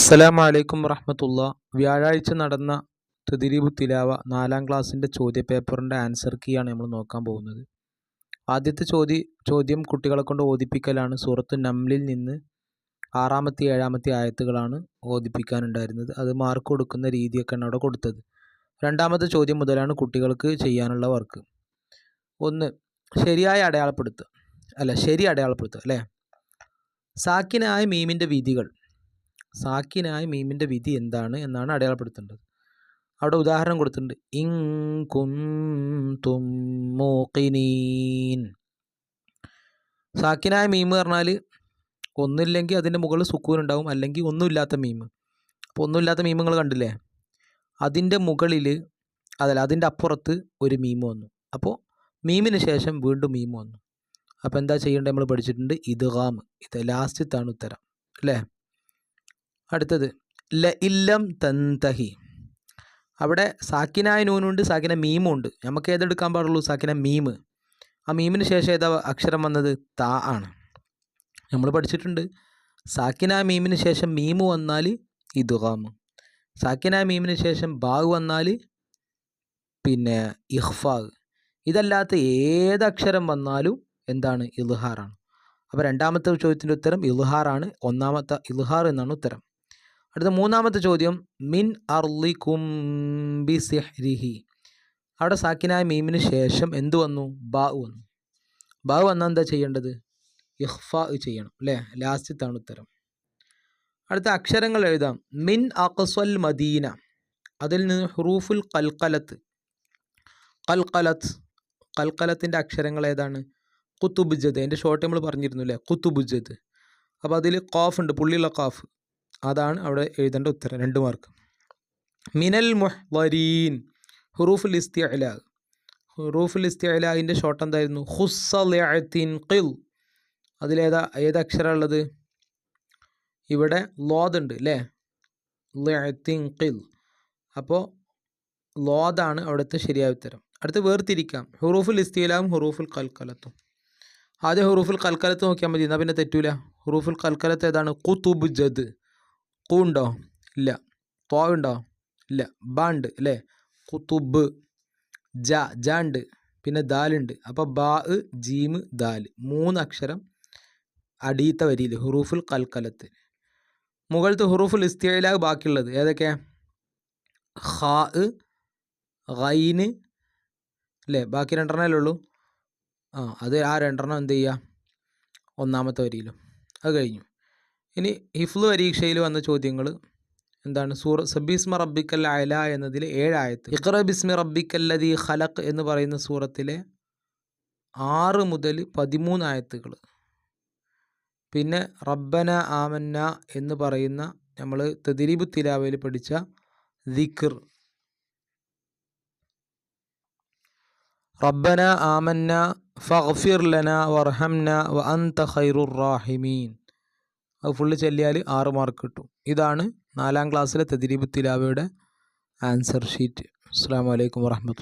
അസ്സലാമു അലൈക്കും വറഹമത്തുള്ള. വ്യാഴാഴ്ച നടന്ന തദ്രീബു തിലാവ നാലാം ക്ലാസ്സിന്റെ ചോദ്യ പേപ്പറിന്റെ ആൻസർ കീയാണ് നമ്മൾ നോക്കാൻ പോകുന്നത്. ആദ്യത്തെ ചോദ്യ ചോദ്യം കുട്ടികളെ കൊണ്ട് ഓദിപ്പിക്കലാണ് സൂറത്ത് നംലിൽ നിന്ന് ആറാമത്തെ ഏഴാമത്തെ ആയത്തുകളാണ് ഓദിപ്പിക്കാനുണ്ടായിരുന്നത് അത് മാർക്ക് കൊടുക്കുന്ന രീതിയൊക്കെയാണ് അവിടെ കൊടുത്തത്. രണ്ടാമത്തെ ചോദ്യം മുതലാണ് കുട്ടികൾക്ക് ചെയ്യാനുള്ള വർക്ക് ഒന്ന് ശരിയായ അടയാളപ്പെടുത്തുക അല്ല ശരി അടയാളപ്പെടുത്തുക അല്ലേ? സാക്കിനായ മീമിന്റെ വിധികൾ. സാക്കിനായ മീമിന്റെ വിധി എന്താണ് എന്നാണ് അടയാളപ്പെടുത്തേണ്ടത്. അവിടെ ഉദാഹരണം കൊടുത്തിട്ടുണ്ട്. ഇങ് കുന്തും മൂക്കിനീൻ സാക്കിനായ മീം പറഞ്ഞാൽ ഒന്നുമില്ലെങ്കിൽ അതിന്റെ മുകളിൽ സുക്കൂൻ ഉണ്ടാവും അല്ലെങ്കിൽ ഒന്നുമില്ലാത്ത മീം. അപ്പോൾ ഒന്നുമില്ലാത്ത മീമുകൾ കണ്ടില്ലേ? അതിന്റെ മുകളിൽ അതല്ല അതിന്റെ അപ്പുറത്ത് ഒരു മീം വന്നു. അപ്പോൾ മീമിന് ശേഷം വീണ്ടും മീം വന്നു. അപ്പോൾ എന്താ ചെയ്യേണ്ടത്? നമ്മൾ പഠിച്ചിട്ടുണ്ട് ഇദ്ഗാം. ഇത് ലാസ്റ്റത്താണ് ഉത്തരം. അല്ലേ? അടുത്തത് ല ഇല്ലം തന്തഹി. അവിടെ സാക്കിനായ നൂനുണ്ട് സാക്കിന മീമുണ്ട്. നമുക്ക് ഏതെടുക്കാൻ പാടുള്ളൂ? സാക്കിന മീമ് ആ മീമിന് ശേഷം ഏതാ അക്ഷരം വന്നത്? താ ആണ്. നമ്മൾ പഠിച്ചിട്ടുണ്ട് സാക്കിന മീമിന് ശേഷം മീമ് വന്നാൽ ഇദ്ഗാമ് സാക്കിന മീമിന് ശേഷം ബാഗ് വന്നാൽ പിന്നെ ഇഹ്ഫാഗ് ഇതല്ലാത്ത അക്ഷരം വന്നാലും എന്താണ്? ഇൽഹാറാണ്. അപ്പോൾ രണ്ടാമത്തെ ചോദ്യത്തിന്റെ ഉത്തരം ഇൽഹാറാണ് ഒന്നാമത്തെ ഇൽഹാർ എന്നാണ് ഉത്തരം. അടുത്ത മൂന്നാമത്തെ ചോദ്യം മിൻ അർലി കുംബി സിഹ്രിഹി അവിടെ സാക്കിനായ മീമിന് ശേഷം എന്തു വന്നു? ബാ വന്നു. ബാ വന്നാൽ എന്താ ചെയ്യേണ്ടത്? ഇഹ്ഫ ചെയ്യണം അല്ലേ? ലാസ്റ്റത്താണ് ഉത്തരം. അടുത്ത അക്ഷരങ്ങൾ എഴുതാം. മിൻ അക്സൽ മദീന. അതിൽ നിന്ന് ഹുറൂഫുൽ കൽക്കലത്ത് കൽക്കലത്ത് കൽക്കലത്തിന്റെ അക്ഷരങ്ങൾ ഏതാണ്? കുത്തുബുജത് എന്റെ ഷോർട്ട് നമ്മൾ പറഞ്ഞിരുന്നു അല്ലേ? കുത്തുബുജത് അപ്പോൾ അതിൽ കോഫ് ഉണ്ട് പുള്ളിയുള്ള കോഫ് അതാണ് അവിടെ എഴുതേണ്ട ഉത്തരം രണ്ട് മാർക്ക് മിനൽ മുഹ്വരീൻ ഹുറൂഫുൽ ഇസ്തിഅല. ഹുറൂഫുൽ ഇസ്തിഅലാഹിന്റെ ഷോർട്ട് എന്തായിരുന്നു? ഹുസ്സലിൻ ഖിൽ. അതിലേതാ ഏത് അക്ഷരം ഉള്ളത്? ഇവിടെ ലോദ് ഉണ്ട് അല്ലേ ലിഅത്തിൻ ഖിൽ. അപ്പോൾ ലോദാണ് അവിടുത്തെ ശരിയായ ഉത്തരം. അടുത്ത് വേർതിരിക്കാം. ഹുറൂഫുൽ ഇസ്തിയിലാവും ഹുറൂഫുൽ കൽക്കലത്തും. ആദ്യം ഹുറൂഫുൽ കൽക്കലത്ത് നോക്കിയാൽ മതി എന്നാൽ പിന്നെ തെറ്റൂല. ഹുറൂഫുൽ കൽക്കലത്ത് ഏതാണ്? കുത്തുബ് ജദ്. കു ഉണ്ടോ? ഇല്ല. തോ ഉണ്ടോ? ഇല്ല. ബ ഉണ്ട് അല്ലേ? കുത്തുബ് ജ ജ ഉണ്ട്. പിന്നെ ദാലുണ്ട് അപ്പോൾ ബാ ജീമ് ദാൽ. മൂന്ന് അക്ഷരം അടിയത്തെ വരിയിൽ. ഹുറൂഫുൽ കൽക്കലത്ത്. മുകളിലത്തെ ഹുറൂഫുൽ ഇസ്തിയിലാ ബാക്കിയുള്ളത്. ഏതൊക്കെ? ഹാ ഖൈന് അല്ലേ? ബാക്കി രണ്ടെണ്ണമല്ലേ ഉള്ളൂ? ആ അത് ആ രണ്ടെണ്ണം എന്ത് ചെയ്യുക? ഒന്നാമത്തെ വരിയിലും. അത് കഴിഞ്ഞു. ഇനി ഹിഫ്ലു പരീക്ഷയിൽ വന്ന ചോദ്യങ്ങൾ എന്താണ്? സൂറ സബീസ്മ റബ്ബിക്കൽ അല എന്നതിൽ ഏഴായത്ത് ഇഖ്റ ബിസ്മി റബ്ബിക്കല്ലതി ഖലഖ് എന്ന് പറയുന്ന സൂറത്തിലെ ആറ് മുതൽ പതിമൂന്ന് ആയത്തുകൾ. പിന്നെ റബ്ബന ആമന്ന എന്ന് പറയുന്ന നമ്മൾ തദിരീബ് തിലാവയിൽ പഠിച്ച ദിഖിർ റബ്ബന ആമന്ന ഫഗ്ഫിർ ലന വർഹംന വ അന്ത ഖൈറുർ റാഹിമീൻ. അത് ഫുള്ള് ചെല്ലിയാൽ ആറ് മാർക്ക് കിട്ടും. ഇതാണ് നാലാം ക്ലാസ്സിലെ തദ്രീബ് തിലാവയുടെ ആൻസർ ഷീറ്റ് അസ്സാം വലൈക്കും വാഹമത്ത്